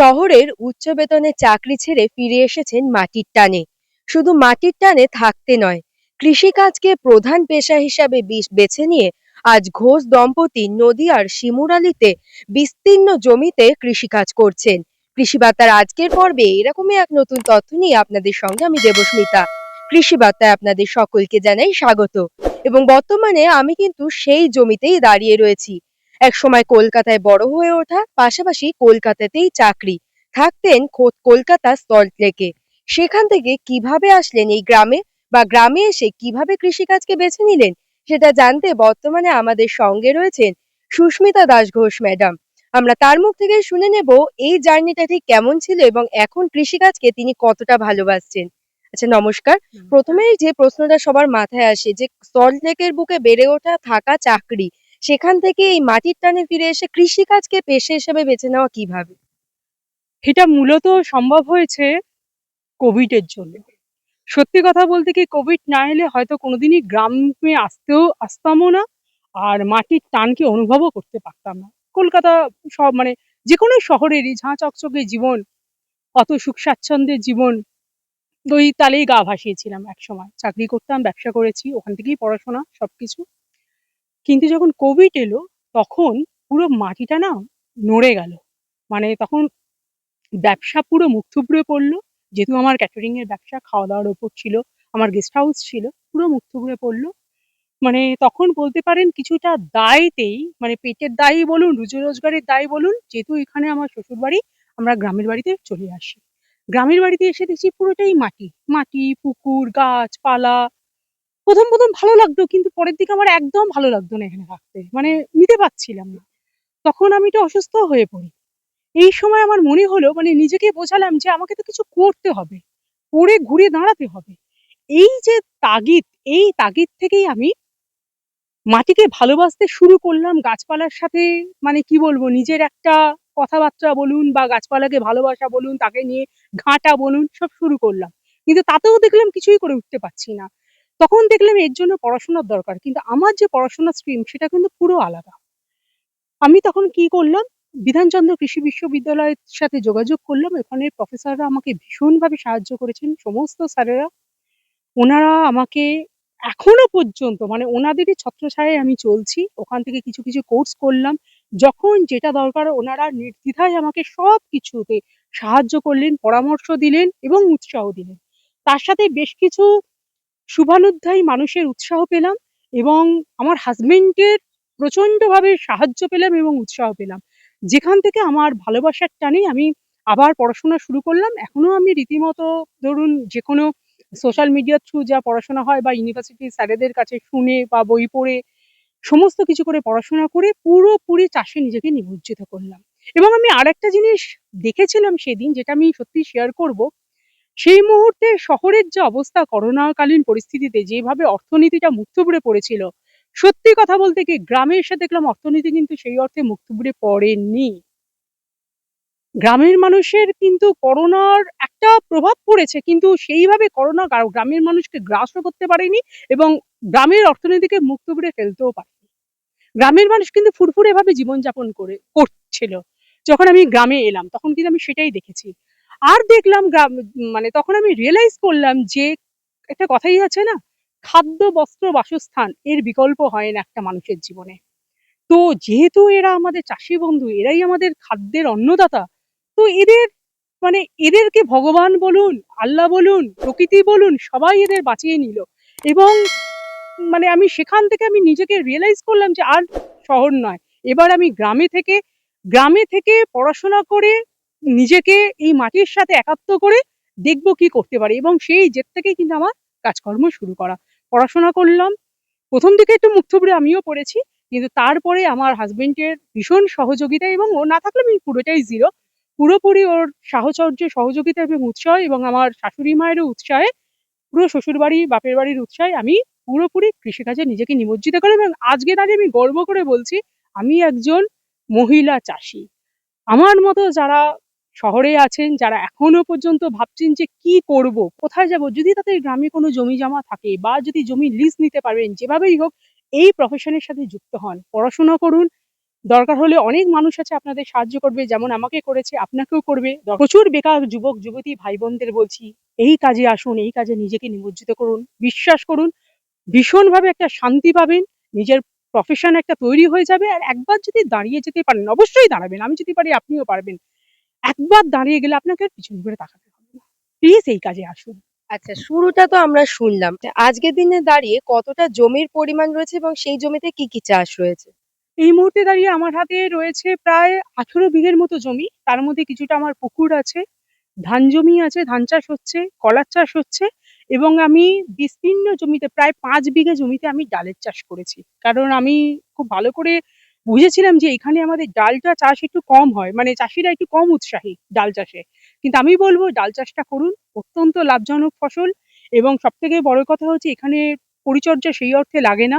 শহরের উচ্চ বেতনের চাকরি ছেড়ে ফিরে এসেছেন মাটির টানে। শুধু মাটির টানে থাকতে নয়, কৃষিকাজকে প্রধান পেশা হিসাবে বেছে নিয়ে আজ ঘোষ দম্পতি নদীয়ার শিমুরালিতে বিস্তীর্ণ জমিতে কৃষিকাজ করছেন। কৃষি বার্তার আজকের পর্বে এরকমই এক নতুন তথ্য নিয়ে আপনাদের সঙ্গে আমি দেবস্মিতা। কৃষি বার্তায় আপনাদের সকলকে জানাই স্বাগত। এবং বর্তমানে আমি কিন্তু সেই জমিতেই দাঁড়িয়ে রয়েছি। একসময় কলকাতায় বড় হয়ে ওঠা পাশাপাশি কলকাতাতেই চাকরি। থাকতেন খোদ কলকাতা সল্ট লেকে সেখান থেকে কীভাবে আসলেন এই গ্রামে বা গ্রামে এসে কীভাবে কৃষিকাজকে বেছে নিলেন সেটা জানতে বর্তমানে আমাদের সঙ্গে রয়েছেন সুস্মিতা দাস ঘোষ ম্যাডাম। আমরা তার মুখ থেকে শুনে নেব এই জার্নিটা ঠিক কেমন ছিল এবং এখন কৃষিকাজকে তিনি কতটা ভালোবাসছেন। আচ্ছা নমস্কার। প্রথমেই যে প্রশ্নটা সবার মাথায় আসে যে সল্ট লেকের বুকে বেড়ে ওঠা থাকা চাকরি সেখান থেকে এই মাটির টানে ফিরে এসে কৃষিকাজকে পেশা হিসেবে বেছে নেওয়া কীভাবে? এটা মূলত সম্ভব হয়েছে কোভিডের জন্য। সত্যি কথা বলতে কি কোভিড না এলে হয়তো কোনোদিনই গ্রামে আসতেও আসতামও না আর মাটির টানকে অনুভবও করতে পারতাম না। কলকাতা সব মানে যে কোনো শহরেরই ঝাঁ চকচকে জীবন, অত সুখ স্বাচ্ছন্দ্যের জীবন, ওই তালেই গা ভাসিয়েছিলাম এক সময় চাকরি করতাম, ব্যবসা করেছি, ওখান থেকেই পড়াশোনা, সবকিছু। কিন্তু যখন কোভিড এলো, তখন পুরো মাটিটা না নড়ে গেল। মানে তখন ব্যবসা পুরো মুখ থুবড়ে পড়ল। যেহেতু আমার ক্যাটারিং এর ব্যবসা খাওয়া দাওয়ার ওপর ছিল, আমার গেস্ট হাউস ছিল, পুরো মুখ থুবড়ে পড়ল। মানে তখন বলতে পারেন কিছুটা দায়তেই মানে পেটের দায়ই বলুন রুজি রোজগারের দায় বলুন, যেহেতু এখানে আমার শ্বশুর বাড়ি আমরা গ্রামের বাড়িতে চলে আসি। গ্রামের বাড়িতে এসে দেখছি পুরোটাই মাটি। মাটি, পুকুর গাছপালা প্রথম প্রথম ভালো লাগতো, কিন্তু পরের দিকে আমার একদম ভালো লাগতো না এখানে থাকতে। মানে নিতে পারছিলাম না। তখন আমি একটু অসুস্থ হয়ে পড়ি। এই সময় আমার মনে হলো মানে নিজেকে বোঝালাম যে আমাকে তো কিছু করতে হবে করে ঘুরে দাঁড়াতে হবে। এই যে তাগিদ, এই তাগিদ থেকেই আমি মাটিকে ভালোবাসতে শুরু করলাম গাছপালার সাথে মানে কি বলব, নিজের একটা কথাবার্তা বলুন বা গাছপালাকে ভালোবাসা বলুন, তাকে নিয়ে ঘাঁটা বলুন, সব শুরু করলাম। কিন্তু তাতেও দেখলাম কিছুই করে উঠতে পারছি না। তখন দেখলাম এর জন্য পড়াশোনার দরকার, কিন্তু আমার যে পড়াশোনার স্ট্রিম সেটা কিন্তু পুরো আলাদা। আমি তখন কি করলাম, বিধানচন্দ্র কৃষি বিশ্ববিদ্যালয়ের সাথে যোগাযোগ করলাম এখানে প্রফেসররা আমাকে ভীষণভাবে সাহায্য করেছেন, সমস্ত স্যারেরা। ওনারা আমাকে এখনও পর্যন্ত মানে ওনাদেরই ছত্রছায়ায় আমি চলছি, ওখান থেকে কিছু কিছু কোর্স করলাম। যখন যেটা দরকার, ওনারা নির্দ্বিধায় আমাকে সব কিছুতে সাহায্য করলেন, পরামর্শ দিলেন এবং উৎসাহ দিলেন। তার সাথে বেশ কিছু শুভানুধ্যায়ী মানুষের উৎসাহ পেলাম এবং আমার হাজবেন্ডের প্রচন্ডভাবে সাহায্য পেলাম এবং উৎসাহ পেলাম। যেখান থেকে আমার ভালোবাসার টানেই আমি আবার পড়াশোনা শুরু করলাম। এখনও আমি রীতিমতো ধরুন যে কোনো সোশ্যাল মিডিয়ার থ্রু যা পড়াশোনা হয় বা ইউনিভার্সিটি স্যারেদের কাছে শুনে বা বই পড়ে সমস্ত কিছু করে পড়াশোনা করে পুরোপুরি চাষে নিজেকে নিমজ্জিত করলাম। এবং আমি আর একটা জিনিস দেখেছিলাম সেদিন যেটা আমি সত্যি শেয়ার করব। সেই মুহূর্তে শহরের যে অবস্থা করোনাকালীন পরিস্থিতিতে, যেভাবে অর্থনীতিটা থুবড়ে পড়েছিল, সত্যি কথা বলতে কি, গ্রামে এসে দেখলাম অর্থনীতি কিন্তু সেই অর্থে থুবড়ে পড়েনি। গ্রামের মানুষের কিন্তু করোনার একটা প্রভাব পড়েছে, কিন্তু সেইভাবে করোনা গ্রামের মানুষকে গ্রাসও করতে পারেনি এবং গ্রামের অর্থনীতিকে মুখ ফেলতেও পারেনি। গ্রামের মানুষ কিন্তু ফুরফুরে ভাবে জীবনযাপন করে, করছিল। যখন আমি গ্রামে এলাম, তখন কিন্তু আমি সেটাই দেখেছি। আর দেখলাম গ্রাম মানে তখন আমি রিয়েলাইজ করলাম যে একটা কথাই আছে না, খাদ্য, বস্ত্র, বাসস্থান এর বিকল্প হয় না একটা মানুষের জীবনে। তো যেহেতু এরা আমাদের চাষি বন্ধু, এরাই আমাদের খাদ্যের অন্নদাতা, তো এদের মানে এদেরকে ভগবান বলুন, আল্লাহ বলুন, প্রকৃতি বলুন, সবাই এদের বাঁচিয়ে নিল। এবং মানে আমি সেখান থেকে আমি নিজেকে রিয়েলাইজ করলাম যে আর শহর নয়। এবার আমি গ্রামে থেকে গ্রামে থেকে পড়াশোনা করে নিজেকে এই মাটির সাথে একাত্ম করে দেখব কি করতে পারি এবং সেই জেদ থেকেই কিন্তু আমার কাজকর্ম শুরু করা। পড়াশোনা করলাম। প্রথম দিকে একটু মুখ থুবড়ে আমিও পড়েছি, কিন্তু তারপরে আমার হাজবেন্ডের ভীষণ সহযোগিতা এবং ও না থাকলে আমি পুরোটাই জিরো পুরোপুরি ওর সাহচর্য, সহযোগিতা এবং উৎসাহ এবং আমার শাশুড়ি মায়েরও উৎসাহে, পুরো শ্বশুর বাড়ি বাপের বাড়ির উৎসাহে আমি পুরোপুরি কৃষিকাজে নিজেকে নিমজ্জিত করে এবং আজকে দাঁড়িয়ে আমি গর্ব করে বলছি, আমি একজন মহিলা চাষি। আমার মতো যারা শহরে আছেন, যারা এখনও পর্যন্ত ভাবছেন যে কি করব, কোথায় যাব? যদি তাদের গ্রামে কোনো জমি জমা থাকে বা যদি জমি লিজ নিতে পারেন, যেভাবেই হোক এই প্রফেশনের সাথে যুক্ত হন। পড়াশোনা করুন। দরকার হলে অনেক মানুষ আছে আপনাদের সাহায্য করবে, যেমন আমাকে করেছে, আপনাকেও করবে। প্রচুর বেকার যুবক, যুবতী ভাই বোনদের বলছি, এই কাজে আসুন, এই কাজে নিজেকে নিমজ্জিত করুন। বিশ্বাস করুন, ভীষণভাবে একটা শান্তি পাবেন, নিজের প্রফেশন একটা তৈরি হয়ে যাবে। আর একবার যদি দাঁড়িয়ে যেতে পারেন, অবশ্যই দাঁড়াবেন। আমি যদি পারি, আপনিও পারবেন। একবার দাঁড়িয়ে গেলে আপনাকে আর পিছন করে তাকাতে হবে না। প্লিজ এই কাজে আসুন। আচ্ছা শুরুটা তো আমরা শুনলাম। আজকের দিনে দাঁড়িয়ে কতটা জমির পরিমাণ রয়েছে এবং সেই জমিতে কি কি চাষ রয়েছে? এই মুহূর্তে দাঁড়িয়ে আমার হাতে রয়েছে প্রায় আঠেরো বিঘের মতো জমি। তার মধ্যে কিছুটা আমার পুকুর আছে ধান জমি আছে ধান চাষ হচ্ছে কলার চাষ হচ্ছে এবং আমি বিস্তীর্ণ জমিতে প্রায় পাঁচ বিঘে জমিতে আমি ডালের চাষ করেছি। কারণ আমি খুব ভালো করে বুঝেছিলাম যে এখানে আমাদের ডালটা চাষ একটু কম হয় মানে চাষিরা একটু কম উৎসাহী ডাল চাষে। কিন্তু আমি বলব, ডাল চাষটা করুন, অত্যন্ত লাভজনক ফসল এবং সব থেকে বড় কথা হচ্ছে এখানে পরিচর্যা সেই অর্থে লাগে না,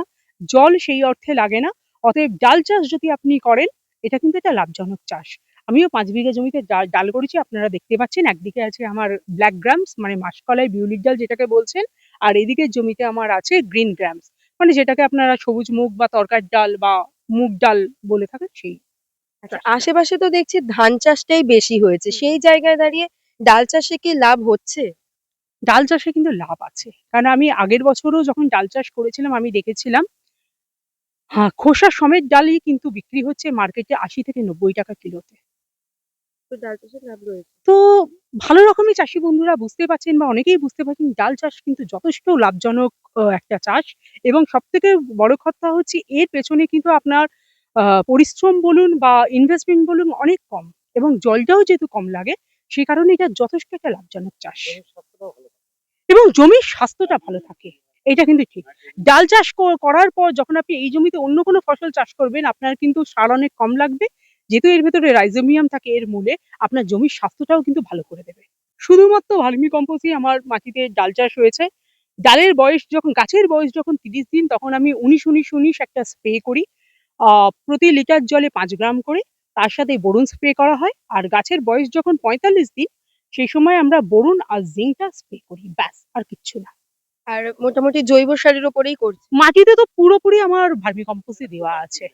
জল সেই অর্থে লাগে না। অতএব ডাল চাষ যদি আপনি করেন, এটা কিন্তু একটা লাভজনক চাষ। আমিও পাঁচ বিঘা জমিতে ডাল ডাল করেছি, আপনারা দেখতে পাচ্ছেন। একদিকে আছে আমার ব্ল্যাক গ্রামস মানে মাসকলাই বিউলির ডাল যেটাকে বলছেন, আর এদিকের জমিতে আমার আছে গ্রিন গ্রামস মানে যেটাকে আপনারা সবুজ মুগ বা তরকার ডাল বা মুগ ডাল বলে থাকে সেই। আচ্ছা আশেপাশে তো দেখছি ধান চাষটাই বেশি হয়েছে। সেই জায়গায় দাঁড়িয়ে ডাল চাষে কি লাভ হচ্ছে? ডাল চাষে কিন্তু লাভ আছে। কারণ আমি আগের বছরও যখন ডাল চাষ করেছিলাম আমি দেখেছিলাম হ্যাঁ খোসা সমেত ডালই কিন্তু বিক্রি হচ্ছে মার্কেটে আশি থেকে নব্বই টাকা কিলোতে। ডাল চাষে লাভ রয়েছে। তো ভালো রকমই চাষি বন্ধুরা বুঝতে পারছেন বা অনেকেই বুঝতে পারছেন ডাল চাষ কিন্তু যথেষ্ট লাভজনক একটা চাষ। এবং সব থেকে বড় কথা হচ্ছে এর পেছনে কিন্তু আপনার পরিশ্রম বলুন বা ইনভেস্টমেন্ট বলুন অনেক কম এবং জলটাও যেহেতু কম লাগে সেই কারণে এটা যথেষ্ট একটা লাভজনক চাষ। এবং জমির স্বাস্থ্যটা ভালো থাকে এটা কিন্তু ঠিক। ডাল চাষ করার পর যখন আপনি এই জমিতে অন্য কোনো ফসল চাষ করবেন আপনার কিন্তু সার অনেক কম লাগবে যেহেতু এর ভেতরে রাইজোমিয়াম থাকে এর মূলে আপনার জমির স্বাস্থ্যটাও কিন্তু ভালো করে দেবে। শুধুমাত্র ভার্মি কম্পোজই আমার মাটিতে ডাল চাষ হয়েছে। ডালের বয়স যখন গাছের বয়স যখন তিরিশ দিন তখন আমি উনিশ উনিশ উনিশ একটা স্প্রে করি। আহ, প্রতি লিটার জলে পাঁচ গ্রাম করে। তার সাথে বরুণ স্প্রে করা হয়। আর গাছের বয়স যখন পঁয়তাল্লিশ দিন সেই সময় আমরা বোরন আর জিঙ্কটা স্প্রে করি। ব্যাস আর কিচ্ছু না। আর মোটামুটি জৈব সারের উপরেই করছে। মাটিতে তো পুরোপুরি আমার ভার্মি কম্পোস্টই দেওয়া আছে।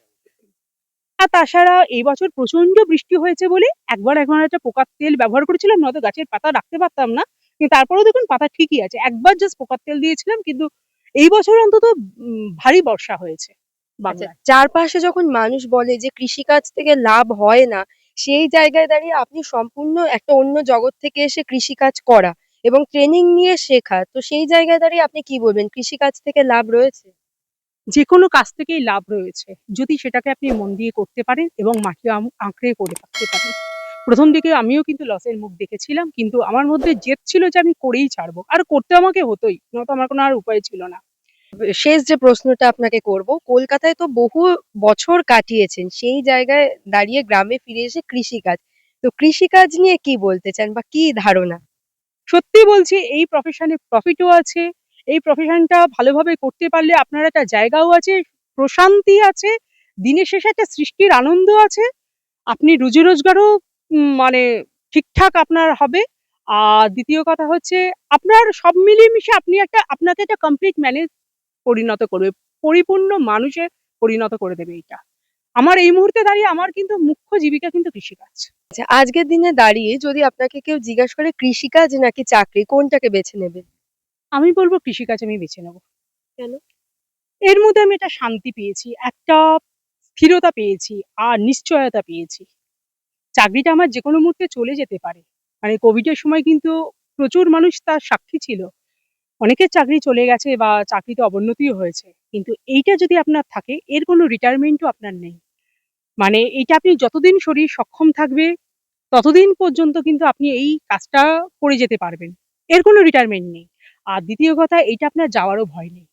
আর তাছাড়া এই বছর প্রচণ্ড বৃষ্টি হয়েছে বলে একবার একবার একটা পোকার তেল ব্যবহার করেছিলাম, নয়তো গাছের পাতা রাখতে পারতাম না। কিন্তু তারপরেও দেখুন পাতা ঠিকই আছে। একবার জাস্ট পোকার তেল দিয়েছিলাম, কিন্তু এই বছর অন্তত ভারী বর্ষা হয়েছে আচ্ছা চারপাশে যখন মানুষ বলে যে কৃষিকাজ থেকে লাভ হয় না, সেই জায়গায় দাঁড়িয়ে আপনি সম্পূর্ণ একটা অন্য জগৎ থেকে এসে কৃষিকাজ করা এবং ট্রেনিং নিয়ে শেখা, তো সেই জায়গায় দাঁড়িয়ে আপনি কি বলবেন? কৃষিকাজ থেকে লাভ রয়েছে? যে কোনো কাজ থেকেই লাভ রয়েছে। যদি সেটাকে আপনি মন দিয়ে করতে পারেন এবং মাটি আঁকড়ে করে থাকতে পারেন। প্রথম দিকে আমিও কিন্তু লসের মুখ দেখেছিলাম কিন্তু আমার মধ্যে জেদ ছিল যে আমি করেই ছাড়বো। আর করতে আমাকে হতোই নয়তো আমার কোনো আর উপায় ছিল না। শেষ যে প্রশ্নটা আপনাকে করব কলকাতায় তো বহু বছর কাটিয়েছেন সেই জায়গায় দাঁড়িয়ে গ্রামে ফিরে এসে কৃষিকাজ। তো কৃষিকাজ নিয়ে কি বলতে চান বা কি ধারণা? সত্যি বলছি এই প্রফেশনে প্রফিটও আছে এই প্রফেশনটা ভালোভাবে করতে পারলে আপনার একটা জায়গাও আছে, প্রশান্তি আছে, দিনের শেষে একটা সৃষ্টির আনন্দ আছে, আপনি রুজি রোজগারও মানে ঠিকঠাক আপনার হবে। আর দ্বিতীয় কথা হচ্ছে, আপনার সব মিলিয়ে মিশে আপনি একটা, আপনাকে একটা কমপ্লিট ম্যানেজ পরিণত করবে, পরিপূর্ণ মানুষে পরিণত করে দেবে এটা আমার এই মুহূর্তে দাঁড়িয়ে আমার কিন্তু মুখ্য জীবিকা কিন্তু কৃষিকাজ। আচ্ছা আজকের দিনে দাঁড়িয়ে যদি আপনাকে কেউ জিজ্ঞাসা করে, কৃষিকাজ নাকি চাকরি, কোনটাকে বেছে নেবেন আমি বলব কৃষিকাজ আমি বেছে নেব। কেন? এর মধ্যে আমি একটা শান্তি পেয়েছি একটা স্থিরতা পেয়েছি আর নিশ্চয়তা পেয়েছি। চাকরিটা আমার যে কোনো মুহূর্তে চলে যেতে পারে। মানে কোভিডের সময় কিন্তু প্রচুর মানুষ তার সাক্ষী ছিল। অনেকের চাকরি চলে গেছে বা চাকরিতে অবনতিও হয়েছে। কিন্তু এইটা যদি আপনার থাকে এর কোনো রিটায়ারমেন্টও আপনার নেই। মানে এইটা আপনি যতদিন শরীর সক্ষম থাকবে ততদিন পর্যন্ত কিন্তু আপনি এই কাজটা করে যেতে পারবেন। এর কোনো রিটায়ারমেন্ট নেই। আর দ্বিতীয় কথা এটা আপনার যাওয়ারও ভয় নেই।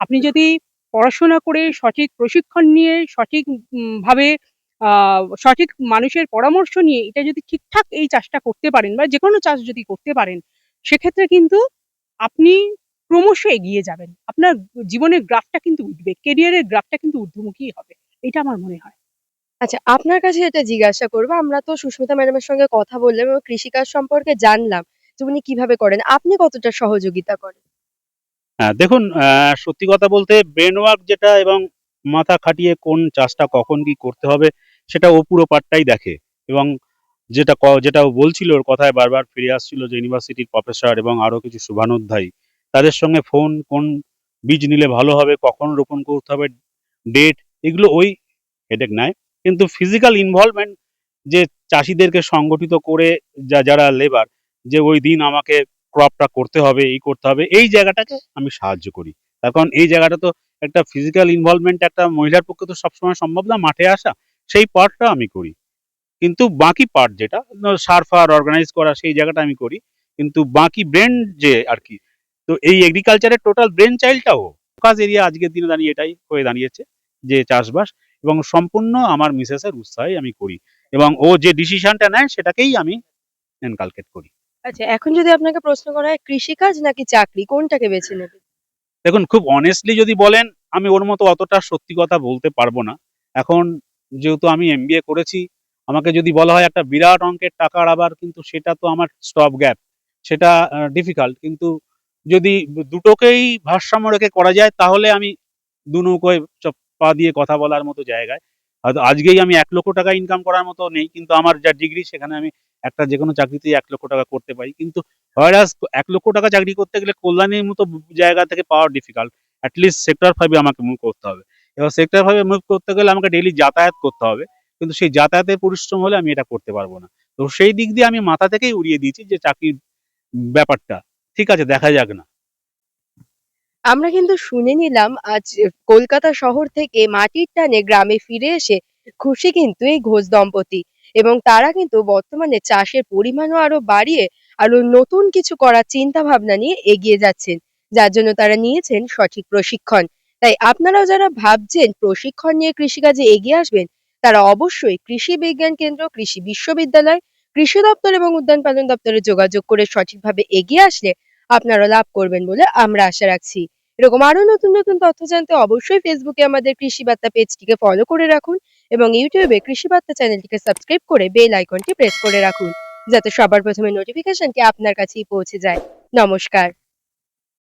আপনি যদি পড়াশোনা করে সঠিক প্রশিক্ষণ নিয়ে সঠিক ভাবে সঠিক মানুষের পরামর্শ নিয়ে এটা যদি ঠিকঠাক এই চাষটা করতে পারেন বা যে কোনো চাষ যদি করতে পারেন, সেক্ষেত্রে কিন্তু আপনি ক্রমশ এগিয়ে যাবেন। আপনার জীবনের গ্রাফটা কিন্তু উঠবে কেরিয়ারের গ্রাফটা কিন্তু ঊর্ধ্বমুখী হবে, এটা আমার মনে হয়। আচ্ছা আপনার কাছে এটা জিজ্ঞাসা করব, আমরা তো সুস্মিতা ম্যাডামের সঙ্গে কথা বললাম এবং কৃষিকাজ সম্পর্কে জানলাম। উনি কীভাবে করেন? আপনি কতটা সহযোগিতা করেন? হ্যাঁ দেখুন সত্যি কথা বলতে ব্রেন ওয়ার্ক যেটা এবং মাথা খাটিয়ে কোন চাষটা কখন কি করতে হবে, সেটা ও পুরো পার্টটাই দেখে। এবং যেটা যেটা ও বলছিল ওর কথায় বারবার ফিরে আসছিল যে ইউনিভার্সিটির প্রফেসর এবং আরও কিছু শুভানুধ্যায়ী, তাদের সঙ্গে ফোন, কোন বীজ নিলে ভালো হবে, কখন রোপণ করতে হবে, ডেট, এগুলো ওই হেডেক নেয়। কিন্তু ফিজিক্যাল ইনভলভমেন্ট যে চাষিদেরকে সংগঠিত করে যা, যারা লেবার যে ওই দিন আমাকে ক্রপটা করতে হবে, এই করতে হবে, এই জায়গাটাকে আমি সাহায্য করি। তার কারণ এই জায়গাটা তো একটা ফিজিক্যাল ইনভলভমেন্ট একটা মহিলার পক্ষে তো সবসময় সম্ভব না, মাঠে আসা, সেই পার্টটা আমি করি। কিন্তু বাকি পার্ট যেটা সার ফার অর্গানাইজ করা, সেই জায়গাটা আমি করি। কিন্তু বাকি ব্রেন যে আর কি, তো এই এগ্রিকালচারের টোটাল ব্রেন চাইল্ডটাও কাজ এরিয়া আজকের দিনে দাঁড়িয়ে এটাই হয়ে দাঁড়িয়েছে যে চাষবাস এবং সম্পূর্ণ আমার মিসেসের উৎসাহে আমি করি। এবং ও যে ডিসিশনটা নেয়, সেটাকেই আমি এনকালকেট করি। আচ্ছা এখন যদি আপনাকে প্রশ্ন করা হয়, কৃষিকাজ নাকি চাকরি? কোনটাকে বেছে নেবেন দেখুন, খুব অনেস্টলি যদি বলেন, আমি ওর মতো অতটা সত্যি কথা বলতে পারব না। এখন যেহেতু আমি এমবিএ করেছি, আমাকে যদি বলা হয় একটা বিরাট অঙ্কের টাকার আবার, কিন্তু সেটা তো আমার স্টপ গ্যাপ সেটা ডিফিকাল্ট কিন্তু যদি দুটোকেই ভারসাম্য রেখে করা যায়, তাহলে আমি দু নৌকোয় পা দিয়ে কথা বলার মতো জায়গায়। হয়তো আজকেই আমি এক লক্ষ টাকা ইনকাম করার মতো নেই, কিন্তু আমার যা ডিগ্রি সেখানে আমি একটা যে কোনো চাকরিতেই এক লক্ষ টাকা করতে পারি। কিন্তু হয়রাস এক লক্ষ টাকা চাকরি করতে গেলে কল্যাণীর মতো জায়গা থেকে পাওয়া ডিফিকাল্ট অ্যাটলিস্ট সেক্টর ফাইভে আমাকে মুভ করতে হবে। এবার সেক্টর ফাইভে মুভ করতে গেলে আমাকে ডেইলি যাতায়াত করতে হবে। কিন্তু সেই যাতায়াতের পরিশ্রম হলে আমি এটা করতে পারব না। তো সেই দিক দিয়ে আমি মাথা থেকেই উড়িয়ে দিয়েছি যে চাকরির ব্যাপারটা। ঠিক আছে, দেখা যাক না। আমরা কিন্তু শুনে নিলাম, আজ কলকাতা শহর থেকে মাটির টানে গ্রামে ফিরে এসে খুশি কিন্তু এই ঘোষ দম্পতি। এবং তারা কিন্তু বর্তমানে চাষের পরিমাণও আরও বাড়িয়ে আরও নতুন কিছু করার চিন্তা ভাবনা নিয়ে এগিয়ে যাচ্ছেন, যার জন্য তারা নিয়েছেন সঠিক প্রশিক্ষণ। তাই আপনারাও যারা ভাবছেন প্রশিক্ষণ নিয়ে কৃষিকাজে এগিয়ে আসবেন, তারা অবশ্যই কৃষি বিজ্ঞান কেন্দ্র, কৃষি বিশ্ববিদ্যালয়, কৃষি দপ্তর এবং উদ্যান পালন দপ্তরে যোগাযোগ করে সঠিকভাবে এগিয়ে আসলে আপনারা লাভ করবেন বলে আমরা আশা রাখছি। এরকম আরও নতুন নতুন তথ্য জানতে অবশ্যই ফেসবুকে আমাদের কৃষি বার্তা পেজটিকে ফলো করে রাখুন। এবং ইউটিউবে কৃষি বার্তা চ্যানেলটিকে সাবস্ক্রাইব করে বেল আইকনটি প্রেস করে রাখুন, যাতে সবার প্রথমে নোটিফিকেশনটি আপনার কাছেই পৌঁছে যায়। নমস্কার।